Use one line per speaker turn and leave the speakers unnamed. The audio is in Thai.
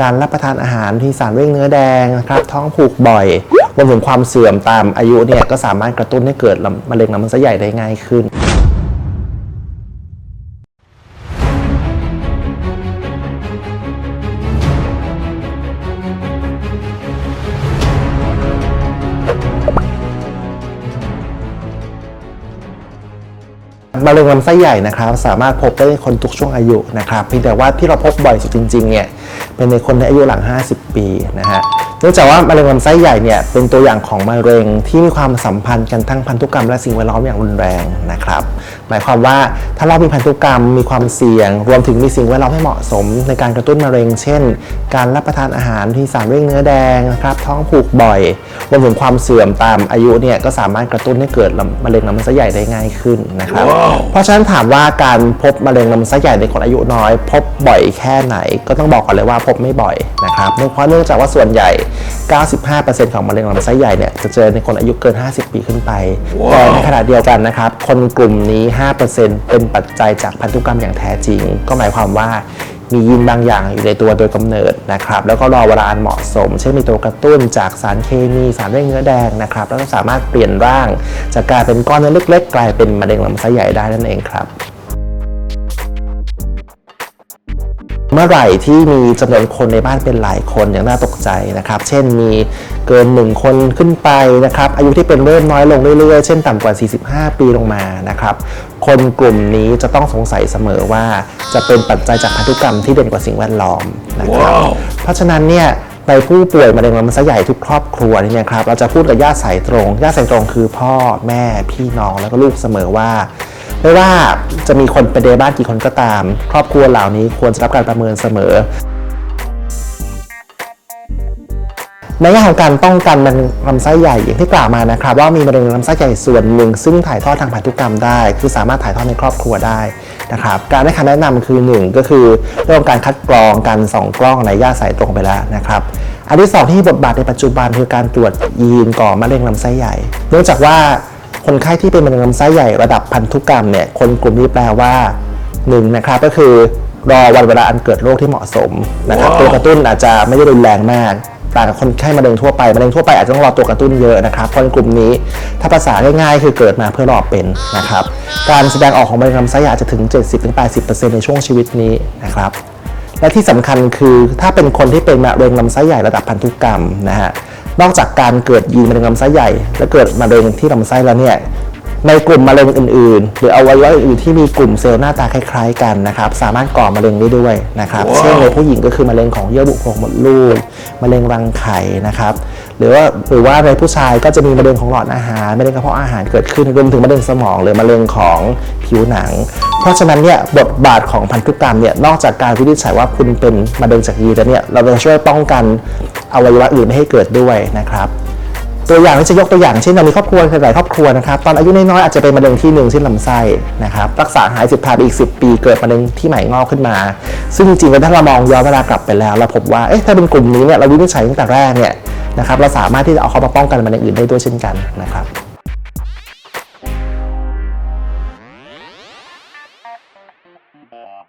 การรับประทานอาหารที่สารเร่งเนื้อแดงนะครับท้องผูกบ่อยรวมถึงความเสื่อมตามอายุเนี่ยก็สามารถกระตุ้นให้เกิดมะเร็งลำไส้ใหญ่ได้ง่ายขึ้น มะเร็งลำไส้ใหญ่นะครับ สามารถพบได้ในคนทุกช่วงอายุนะครับเพียงแต่ว่าที่เราพบบ่อยสุดจริงๆเนี่ยเป็นในคนในอายุหลัง 50 ปีนะฮะเนื่องจากว่ามะเร็งลำไส้ใหญ่เนี่ยเป็นตัวอย่างของมะเร็งที่มีความสัมพันธ์กันทั้งพันธุกรรมและสิ่งแวดล้อมอย่างรุนแรงนะครับ หมายความว่าถ้าเรามีพันธุกรรมมีความเสี่ยง รวมถึงมีสิ่งแวดล้อมให้เหมาะสม ในการกระตุ้นมะเร็ง เช่น การรับประทานอาหารที่สารเร่งเนื้อแดงนะครับท้องผูกบ่อยรวมถึงความเสื่อมตามอายุเนี่ยก็สามารถกระตุ้นให้เกิดมะเร็งลำไส้ใหญ่ได้ง่ายขึ้นนะครับเพราะฉะนั้นถามว่าการพบมะเร็งลำไส้ใหญ่ในคนอายุน้อย พบบ่อยแค่ไหน ก็ต้องบอกก่อนเลยว่าพบไม่บ่อยนะครับเนื่องเพราะเนื่องจากว่าส่วนใหญ่ 95%ของมะเร็งลำไส้ใหญ่เนี่ยจะเจอในคนอายุเกิน 50 ปีขึ้นไปแต่ในขณะเดียวกันนะครับคนกลุ่มนี้5%เป็นปัจจัยจากพันธุกรรมอย่างแท้จริง ก็หมายความว่ามียีนบางอย่างอยู่ในตัวโดยกำเนิดนะครับ แล้วก็รอเวลาอันเหมาะสม เช่นมีตัวกระตุ้นจากสารเคมีสารเร่งเนื้อแดงนะครับ แล้วก็สามารถเปลี่ยนร่าง จากการเป็นก้อนเนื้อเล็กๆ กลายเป็นมะเร็งลำไส้ใหญ่ได้นั่นเองครับ เมื่อไหร่ที่มีจำนวนคนในบ้านเป็นหลายคนอย่างน่าตกใจนะครับ เช่นมีเกิน 1 คนขึ้นไปนะครับ อายุที่เป็นเริ่มน้อยลงเรื่อยๆ เช่นต่ำกว่า 45 ปีลงมานะครับ คนกลุ่มนี้จะต้องสงสัยเสมอว่าจะเป็นปัจจัยจากพันธุกรรมที่เด่นกว่าสิ่งแวดล้อมนะครับเพราะฉะนั้นเนี่ยในผู้ป่วยมะเร็งลำไส้ใหญ่ทุกครอบครัวเนี่ยครับเราจะพูดกับญาติสายตรงญาติสายตรงคือพ่อแม่พี่น้องแล้วก็ลูกเสมอว่า ไม่ว่าจะมีคนเป็นเดบ้านกี่คนก็ตาม ครอบครัวเหล่านี้ควรจะรับการประเมินเสมอในแง่ของการป้องกันมะเร็งลำไส้ใหญ่อย่างที่กล่าวมานะครับ ว่ามีมะเร็งลำไส้ใหญ่ส่วนหนึ่ง ซึ่งถ่ายทอดทางพันธุกรรมได้ คือสามารถถ่ายทอดในครอบครัวได้นะครับการให้คำแนะนำคือหนึ่งก็คือเรื่องการคัดกรองการส่องกล้องในญาติสายตรงไปแล้วนะครับอันที่สองที่บทบาทในปัจจุบันคือการตรวจยีนก่อมะเร็งลำไส้ใหญ่ เนื่องจากว่า คนไข้ที่เป็นมะเร็งลำไส้ใหญ่ระดับพันธุกรรมเนี่ยคนกลุ่มนี้แปลว่าหนึ่งนะครับก็คือรอวันเวลาอันเกิดโรคที่เหมาะสมนะครับ ตัวกระตุ้นอาจจะไม่ได้รุนแรงมากต่างกับคนไข้มะเร็งทั่วไปมะเร็งทั่วไปอาจจะต้องรอตัวกระตุ้นเยอะนะครับคนกลุ่มนี้ถ้าภาษาง่ายๆ คือเกิดมาเพื่อรอเป็นนะครับ การแสดงออกของมะเร็งลำไส้ใหญ่อาจจะถึง 70-80%ในช่วงชีวิตนี้นะครับและที่สำคัญคือถ้าเป็นคนที่เป็นมะเร็งลำไส้ใหญ่ระดับพันธุกรรมนะฮะ นอกจากการเกิดยีนมะเร็งลำไส้ใหญ่ และเกิดมะเร็งที่ลำไส้แล้วเนี่ย ในกลุ่มมะเร็งอื่นๆ หรืออวัยวะอื่นๆที่มีกลุ่มเซลล์หน้าตาคล้ายๆกันนะครับสามารถก่อมะเร็งได้ด้วยนะครับเช่นในผู้หญิงก็คือมะเร็งของเยื่อบุโพรงมดลูกมะเร็งรังไข่นะครับหรือว่าหรือว่าในผู้ชายก็จะมีมะเร็งของหลอดอาหารมะเร็งกระเพาะอาหารเกิดขึ้นรวมถึงมะเร็งสมองหรือมะเร็งของผิวหนัง เพราะฉะนั้นเนี่ยบทบาทของพันธุกรรมเนี่ยนอกจากการวินิจฉัยว่าคุณเป็นมะเร็งจากยีนแล้วเนี่ยเราจะช่วยป้องกันอวัยวะอื่นไม่ให้เกิดด้วยนะครับ ตัวอย่างที่จะยกตัวอย่างเช่นเรามีครอบครัวหลายครอบครัวนะครับตอนอายุน้อยๆอาจจะเป็นมะเร็งที่หนึ่งเช่นลำไส้นะครับรักษาหายสิบผ่านไปอีก 10 ปีเกิดมะเร็งที่ใหม่งอกขึ้นมา ซึ่งจริงๆแล้วถ้าเรามองย้อนเวลากลับไปแล้วเราพบว่าเอ๊ะถ้าเป็นกลุ่มนี้เนี่ยเราวินิจฉัยตั้งแต่แรกเนี่ยนะครับเราสามารถที่จะเอาเขามาป้องกันมะเร็งอื่นได้ด้วยเช่นกันนะครับ